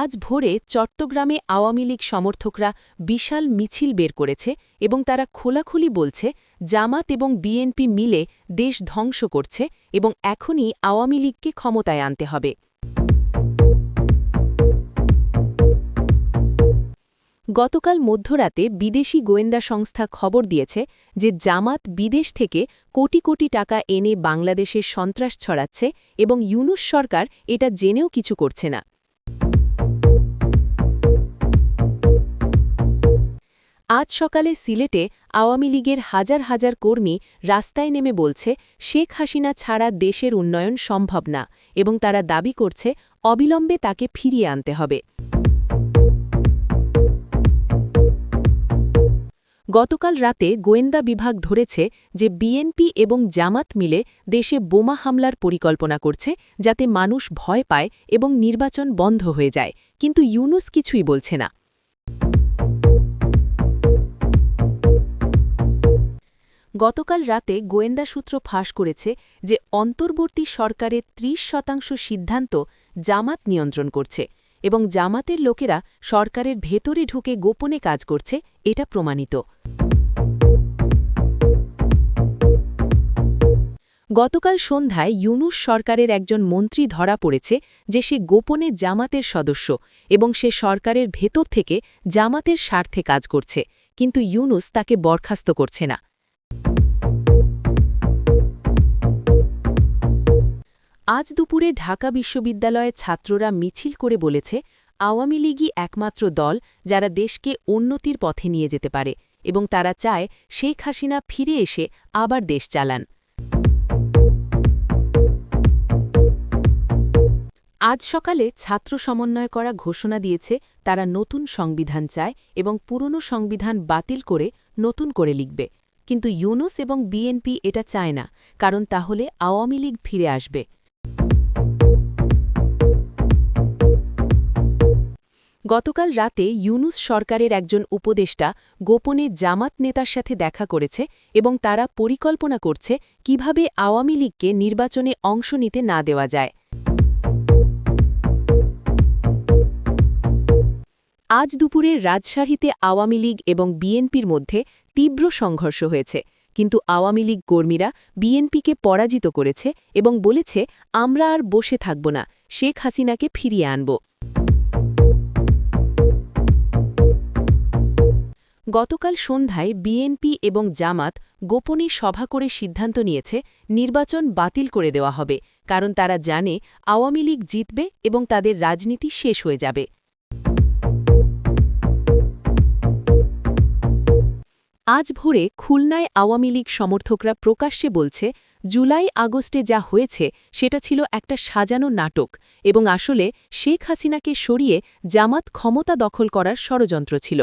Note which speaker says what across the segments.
Speaker 1: আজ ভোরে চট্টগ্রামে আওয়ামী লীগ সমর্থকরা বিশাল মিছিল বের করেছে এবং তারা খোলাখুলি বলছে, জামাত এবং বিএনপি মিলে দেশ ধ্বংস করছে এবং এখনই আওয়ামী লীগকে ক্ষমতায় আনতে হবে। গতকাল মধ্যরাতে বিদেশি গোয়েন্দা সংস্থা খবর দিয়েছে যে জামাত বিদেশ থেকে কোটি কোটি টাকা এনে বাংলাদেশের সন্ত্রাস ছড়াচ্ছে এবং ইউনুস সরকার এটা জেনেও কিছু করছে না। আজ সকালে সিলেটে আওয়ামী লীগের হাজার হাজার কর্মী রাস্তায় নেমে বলছে, শেখ হাসিনা ছাড়া দেশের উন্নয়ন সম্ভব না এবং তারা দাবি করছে, অবিলম্বে তাকে ফিরিয়ে আনতে হবে। গতকাল রাতে গোয়েন্দা বিভাগ ধরেছে যে বিএনপি এবং জামাত মিলে দেশে বোমা হামলার পরিকল্পনা করছে, যাতে মানুষ ভয় পায় এবং নির্বাচন বন্ধ হয়ে যায়। কিন্তু ইউনুস কিছুই বলছে না। গতকাল রাতে গোয়েন্দা সূত্র ফাঁস করেছে যে অন্তর্বর্তী সরকারের ৩০ শতাংশ সিদ্ধান্ত জামাত নিয়ন্ত্রণ করছে এবং জামাতের লোকেরা সরকারের ভেতরে ঢুকে গোপনে কাজ করছে, এটা প্রমাণিত। গতকাল সন্ধ্যায় ইউনুস সরকারের একজন মন্ত্রী ধরা পড়েছে যে সে গোপনে জামাতের সদস্য এবং সে সরকারের ভেতর থেকে জামাতের স্বার্থে কাজ করছে, কিন্তু ইউনুস তাকে বরখাস্ত করছে না। আজ দুপুরে ঢাকা বিশ্ববিদ্যালয়ের ছাত্ররা মিছিল করে বলেছে, আওয়ামী লীগই একমাত্র দল যারা দেশকে উন্নতির পথে নিয়ে যেতে পারে এবং তারা চায় শেখ হাসিনা ফিরে এসে আবার দেশ চালান। আজ সকালে ছাত্র সমন্বয় করা ঘোষণা দিয়েছে, তারা নতুন সংবিধান চায় এবং পুরনো সংবিধান বাতিল করে নতুন করে লিখবে। কিন্তু ইউনুস এবং বিএনপি এটা চায় না, কারণ তাহলে আওয়ামী লীগ ফিরে আসবে। গতকাল রাতে ইউনুস সরকারের একজন উপদেষ্টা গোপনে জামাত নেতার সাথে দেখা করেছে এবং তারা পরিকল্পনা করছে কীভাবে আওয়ামী লীগকে নির্বাচনে অংশ নিতে না দেওয়া যায়। আজ দুপুরে রাজশাহীতে আওয়ামী লীগ এবং বিএনপির মধ্যে তীব্র সংঘর্ষ হয়েছে, কিন্তু আওয়ামী লীগ কর্মীরা বিএনপিকে পরাজিত করেছে এবং বলেছে, আমরা আর বসে থাকব না, শেখ হাসিনাকে ফিরিয়ে আনব। গতকাল সন্ধ্যায় বিএনপি এবং জামাত গোপনে সভা করে সিদ্ধান্ত নিয়েছে, নির্বাচন বাতিল করে দেওয়া হবে, কারণ তারা জানে আওয়ামী লীগ জিতবে এবং তাদের রাজনীতি শেষ হয়ে যাবে। আজ ভোরে খুলনায় আওয়ামী লীগ সমর্থকরা প্রকাশ্যে বলছে, জুলাই আগস্টে যা হয়েছে সেটা ছিল একটা সাজানো নাটক এবং আসলে শেখ হাসিনাকে সরিয়ে জামাত ক্ষমতা দখল করার ষড়যন্ত্র ছিল।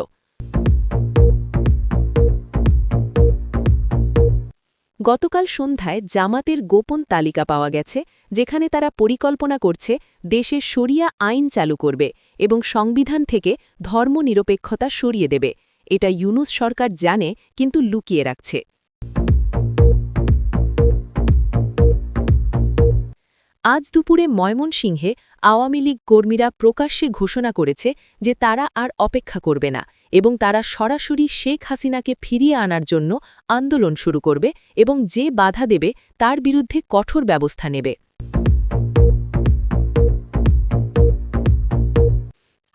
Speaker 1: গতকাল সন্ধ্যায় জামাতের গোপন তালিকা পাওয়া গেছে, যেখানে তারা পরিকল্পনা করছে দেশে সরিয়া আইন চালু করবে এবং সংবিধান থেকে ধর্মনিরপেক্ষতা সরিয়ে দেবে। এটা ইউনুস সরকার জানে, কিন্তু লুকিয়ে রাখছে। আজ দুপুরে ময়মনসিংহে আওয়ামী লীগ কর্মীরা প্রকাশ্যে ঘোষণা করেছে যে তারা আর অপেক্ষা করবে না এবং তারা সরাসরি শেখ হাসিনাকে ফিরিয়ে আনার জন্য আন্দোলন শুরু করবে এবং যে বাধা দেবে তার বিরুদ্ধে কঠোর ব্যবস্থা নেবে।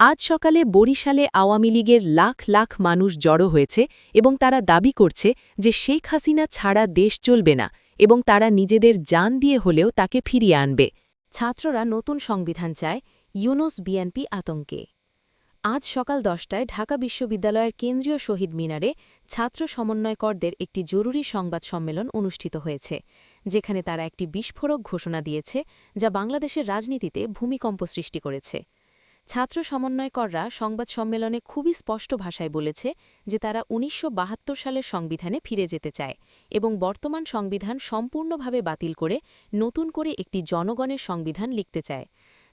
Speaker 1: আজ সকালে বরিশালে আওয়ামী লীগের লাখ লাখ মানুষ জড়ো হয়েছে এবং তারা দাবি করছে যে শেখ হাসিনা ছাড়া দেশ চলবে না এবং তারা নিজেদের যান দিয়ে হলেও তাকে ফিরিয়ে আনবে। ছাত্ররা নতুন সংবিধান চায় ইউনোস বিএনপি আতঙ্কে। আজ সকাল দশটায় ঢাকা বিশ্ববিদ্যালয়ের কেন্দ্রীয় শহীদ মিনারে ছাত্র সমন্বয়করদের একটি জরুরি সংবাদ সম্মেলন অনুষ্ঠিত হয়েছে, যেখানে তারা একটি বিস্ফোরক ঘোষণা দিয়েছে, যা বাংলাদেশের রাজনীতিতে ভূমিকম্প সৃষ্টি করেছে। ছাত্র সমন্বয়কররা সংবাদ সম্মেলনে খুবই স্পষ্ট ভাষায় বলেছে যে তারা উনিশশো বাহাত্তর সালের সংবিধানে ফিরে যেতে চায় এবং বর্তমান সংবিধান সম্পূর্ণভাবে বাতিল করে নতুন করে একটি জনগণের সংবিধান লিখতে চায়।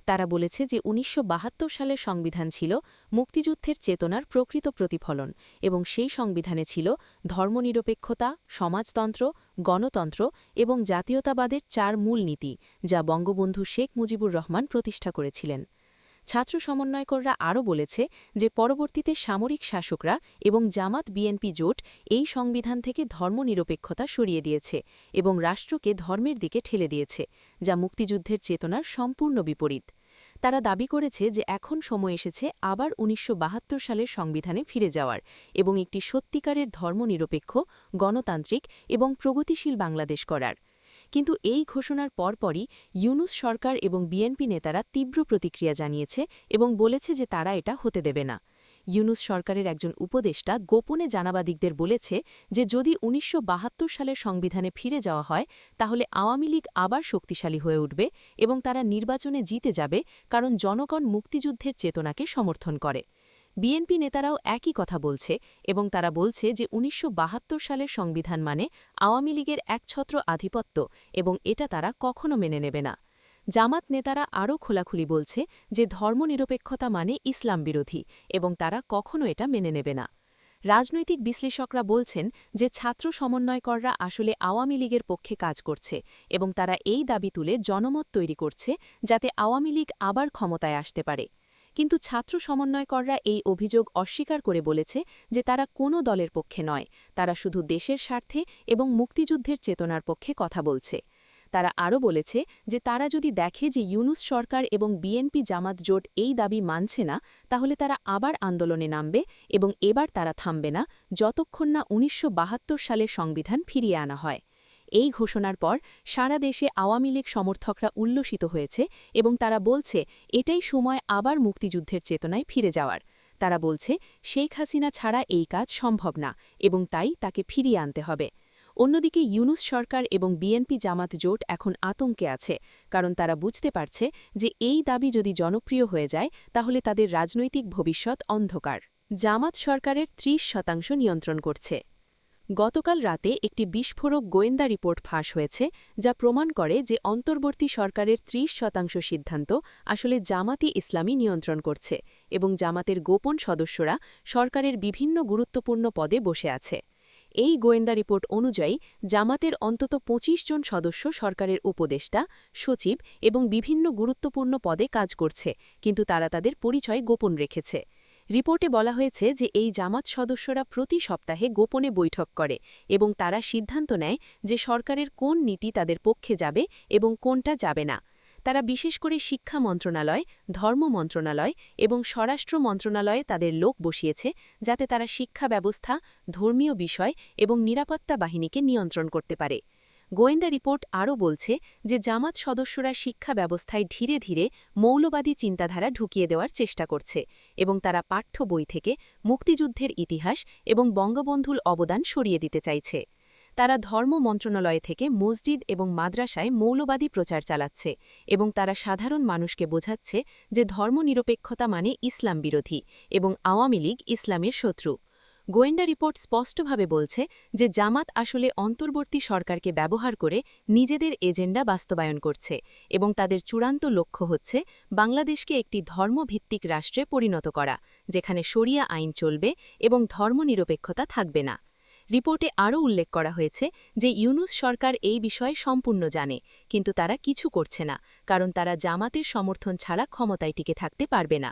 Speaker 1: তারা বলেছে যে উনিশশো বাহাত্তর সালের সংবিধান ছিল মুক্তিযুদ্ধের চেতনার প্রকৃত প্রতিফলন এবং সেই সংবিধানে ছিল ধর্মনিরপেক্ষতা, সমাজতন্ত্র, গণতন্ত্র এবং জাতীয়তাবাদের চার মূল নীতি, যা বঙ্গবন্ধু শেখ মুজিবুর রহমান প্রতিষ্ঠা করেছিলেন। ছাত্র সমন্বয়কররা আরও বলেছে যে পরবর্তীতে সামরিক শাসকরা এবং জামাত বিএনপি জোট এই সংবিধান থেকে ধর্মনিরপেক্ষতা সরিয়ে দিয়েছে এবং রাষ্ট্রকে ধর্মের দিকে ঠেলে দিয়েছে, যা মুক্তিযুদ্ধের চেতনার সম্পূর্ণ বিপরীত। তারা দাবি করেছে যে এখন সময় এসেছে আবার উনিশশো বাহাত্তর সালের সংবিধানে ফিরে যাওয়ার এবং একটি সত্যিকারের ধর্মনিরপেক্ষ, গণতান্ত্রিক এবং প্রগতিশীল বাংলাদেশ করার কিন্তু এই ঘোষণার পরপরই ইউনুস সরকার এবং বিএনপি নেতারা তীব্র প্রতিক্রিয়া জানিয়েছে এবং বলেছে যে তারা এটা হতে দেবে না। ইউনুস সরকারের একজন উপদেষ্টা গোপনে জানাবাদিকদের বলেছে যে যদি উনিশশো বাহাত্তর সালের সংবিধানে ফিরে যাওয়া হয়, তাহলে আওয়ামী লীগ আবার শক্তিশালী হয়ে উঠবে এবং তারা নির্বাচনে জিতে যাবে কারণ জনগণ মুক্তিযুদ্ধের চেতনাকে সমর্থন করে। বিএনপি নেতারাও একই কথা বলছে এবং তারা বলছে যে উনিশশো বাহাত্তর সালের সংবিধান মানে আওয়ামী লীগের একছত্র আধিপত্য এবং এটা তারা কখনো মেনে নেবে না। জামাত নেতারা আরও খোলাখুলি বলছে যে ধর্মনিরপেক্ষতা মানে ইসলাম বিরোধী এবং তারা কখনো এটা মেনে নেবে না। রাজনৈতিক বিশ্লেষকরা বলছেন যে ছাত্র সমন্বয়কররা আসলে আওয়ামী লীগের পক্ষে কাজ করছে এবং তারা এই দাবি তুলে জনমত তৈরি করছে যাতে আওয়ামী লীগ আবার ক্ষমতায় আসতে পারে। কিন্তু ছাত্র সমন্বয়কররা এই অভিযোগ অস্বীকার করে বলেছে যে তারা কোনো দলের পক্ষে নয়, তারা শুধু দেশের স্বার্থে এবং মুক্তিযুদ্ধের চেতনার পক্ষে কথা বলছে। তারা আরও বলেছে যে তারা যদি দেখে যে ইউনুস সরকার এবং বিএনপি জামাত জোট এই দাবি মানছে না, তাহলে তারা আবার আন্দোলনে নামবে এবং এবার তারা থামবে না, যতক্ষণ না উনিশশো বাহাত্তর সালে সংবিধান ফিরিয়ে আনা হয়। এই ঘোষণার পর সারা দেশে আওয়ামী লীগ সমর্থকরা উল্লসিত হয়েছে এবং তারা বলছে, এটাই সময় আবার মুক্তিযুদ্ধের চেতনায় ফিরে যাওয়ার। তারা বলছে, শেখ হাসিনা ছাড়া এই কাজ সম্ভব না এবং তাই তাকে ফিরিয়ে আনতে হবে। অন্যদিকে ইউনুস সরকার এবং বিএনপি জামাত জোট এখন আতঙ্কে আছে, কারণ তারা বুঝতে পারছে যে এই দাবি যদি জনপ্রিয় হয়ে যায়, তাহলে তাদের রাজনৈতিক ভবিষ্যৎ অন্ধকার। জামাত সরকারের ৩০ শতাংশ নিয়ন্ত্রণ করছে। গতকাল রাতে একটি বিস্ফোরক গোয়েন্দা রিপোর্ট ফাঁস হয়েছে, যা প্রমাণ করে যে অন্তর্বর্তী সরকারের ৩০ শতাংশ সিদ্ধান্ত আসলে জামাতি ইসলামী নিয়ন্ত্রণ করছে এবং জামাতের গোপন সদস্যরা সরকারের বিভিন্ন গুরুত্বপূর্ণ পদে বসে আছে। এই গোয়েন্দা রিপোর্ট অনুযায়ী, জামাতের অন্তত ২৫ জন সদস্য সরকারের উপদেষ্টা, সচিব এবং বিভিন্ন গুরুত্বপূর্ণ পদে কাজ করছে, কিন্তু তারা তাদের পরিচয় গোপন রেখেছে। রিপোর্টে বলা হয়েছে যে এই জামাত সদস্যরা প্রতি সপ্তাহে গোপনে বৈঠক করে এবং তারা সিদ্ধান্ত নেয় যে সরকারের কোন নীতি তাদের পক্ষে যাবে এবং কোনটা যাবে না। তারা বিশেষ করে শিক্ষা মন্ত্রণালয়, ধর্ম মন্ত্রণালয় এবং স্বরাষ্ট্র মন্ত্রণালয়ে তাদের লোক বসিয়েছে যাতে তারা শিক্ষা ব্যবস্থা, ধর্মীয় বিষয় এবং নিরাপত্তা বাহিনীকে নিয়ন্ত্রণ করতে পারে। গোয়েন্দা রিপোর্ট আরও বলছে যে জামাত সদস্যরা শিক্ষা ব্যবস্থায় ধীরে ধীরে মৌলবাদী চিন্তাধারা ঢুকিয়ে দেওয়ার চেষ্টা করছে এবং তারা পাঠ্য বই থেকে মুক্তিযুদ্ধের ইতিহাস এবং বঙ্গবন্ধুর অবদান সরিয়ে দিতে চাইছে। তারা ধর্ম মন্ত্রণালয় থেকে মসজিদ এবং মাদ্রাসায় মৌলবাদী প্রচার চালাচ্ছে এবং তারা সাধারণ মানুষকে বোঝাচ্ছে যে ধর্মনিরপেক্ষতা মানে ইসলাম বিরোধী এবং আওয়ামী লীগ ইসলামের শত্রু। গোয়েন্দা রিপোর্ট স্পষ্টভাবে বলছে যে জামাত আসলে অন্তর্বর্তী সরকারকে ব্যবহার করে নিজেদের এজেন্ডা বাস্তবায়ন করছে এবং তাদের চূড়ান্ত লক্ষ্য হচ্ছে বাংলাদেশকে একটি ধর্মভিত্তিক রাষ্ট্রে পরিণত করা, যেখানে শরিয়া আইন চলবে এবং ধর্মনিরপেক্ষতা থাকবে না। রিপোর্টে আরও উল্লেখ করা হয়েছে যে ইউনুস সরকার এই বিষয়ে সম্পূর্ণ জানে, কিন্তু তারা কিছু করছে না, কারণ তারা জামাতের সমর্থন ছাড়া ক্ষমতায় টিকে থাকতে পারবে না।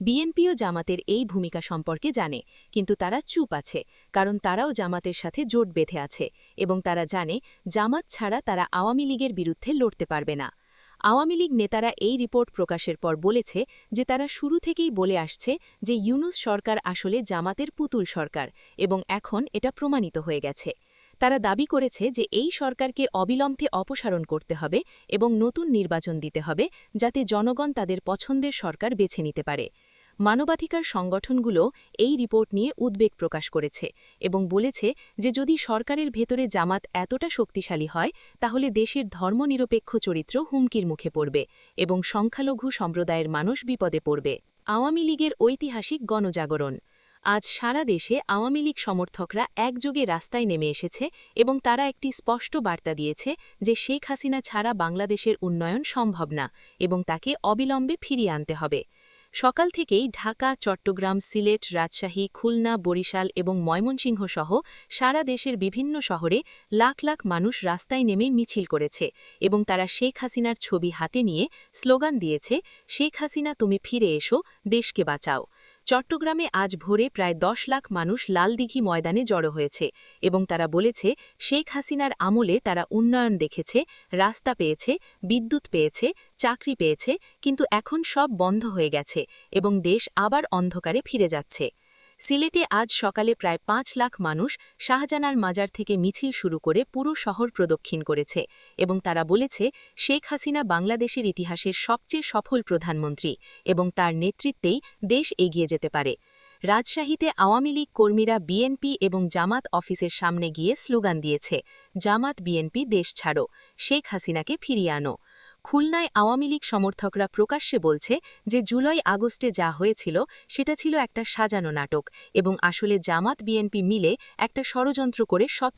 Speaker 1: বিএনপিও জামাতের এই ভূমিকা সম্পর্কে জানে, কিন্তু তারা চুপ আছে, কারণ তারাও জামাতের সাথে জোট বেঁধে আছে এবং তারা জানে, জামাত ছাড়া তারা আওয়ামী লীগের বিরুদ্ধে লড়তে পারবে না। আওয়ামী লীগ নেতারা এই রিপোর্ট প্রকাশের পর বলেছে যে তারা শুরু থেকেই বলে আসছে যে ইউনুস সরকার আসলে জামাতের পুতুল সরকার এবং এখন এটা প্রমাণিত হয়ে গেছে। তারা দাবি করেছে যে এই সরকারকে অবিলম্বে অপসারণ করতে হবে এবং নতুন নির্বাচন দিতে হবে যাতে জনগণ তাদের পছন্দের সরকার বেছে নিতে পারে। মানবাধিকার সংগঠনগুলো এই রিপোর্ট নিয়ে উদ্বেগ প্রকাশ করেছে এবং বলেছে যে যদি সরকারের ভেতরে জামাত এতটা শক্তিশালী হয়, তাহলে দেশের ধর্মনিরপেক্ষ চরিত্র হুমকির মুখে পড়বে এবং সংখ্যালঘু সম্প্রদায়ের মানুষ বিপদে পড়বে। আওয়ামী লীগের ঐতিহাসিক গণজাগরণ। আজ সারা দেশে আওয়ামী লীগ সমর্থকরা একযোগে রাস্তায় নেমে এসেছে এবং তারা একটি স্পষ্ট বার্তা দিয়েছে যে শেখ হাসিনা ছাড়া বাংলাদেশের উন্নয়ন সম্ভব না এবং তাকে অবিলম্বে ফিরিয়ে আনতে হবে। সকাল থেকেই ঢাকা, চট্টগ্রাম, সিলেট, রাজশাহী, খুলনা, বরিশাল এবং ময়মনসিংহ সহ সারা দেশের বিভিন্ন শহরে লাখ লাখ মানুষ রাস্তায় নেমে মিছিল করেছে এবং তারা শেখ হাসিনার ছবি হাতে নিয়ে স্লোগান দিয়েছে, শেখ হাসিনা, তুমি ফিরে এসো, দেশকে বাঁচাও। চট্টগ্রামে আজ ভোরে প্রায় দশ লাখ মানুষ লালদিঘি ময়দানে জড়ো হয়েছে এবং তারা বলেছে, শেখ হাসিনার আমলে তারা উন্নয়ন দেখেছে, রাস্তা পেয়েছে, বিদ্যুৎ পেয়েছে, চাকরি পেয়েছে, কিন্তু এখন সব বন্ধ হয়ে গেছে এবং দেশ আবার অন্ধকারে ফিরে যাচ্ছে। সিলেটে আজ সকালে প্রায় পাঁচ লাখ মানুষ শাহজানার মাজার থেকে মিছিল শুরু করে পুরো শহর প্রদক্ষিণ করেছে এবং তারা বলেছে, শেখ হাসিনা বাংলাদেশের ইতিহাসের সবচেয়ে সফল প্রধানমন্ত্রী এবং তার নেতৃত্বেই দেশ এগিয়ে যেতে পারে। রাজশাহীতে আওয়ামী লীগ কর্মীরা বিএনপি এবং জামাত অফিসের সামনে গিয়ে স্লোগান দিয়েছে, জামাত, বিএনপি, দেশ ছাড়ো, শেখ হাসিনাকে ফিরিয়ে আনো। খুলনায় আওয়ামী লীগ সমর্থকরা প্রকাশ্যে বলছে যে জুলাই আগস্টে যা হয়েছিল, সেটা ছিল একটা সাজানো নাটক এবং আসলে জামাত বিএনপি মিলে একটা ষড়যন্ত্র করে সৎ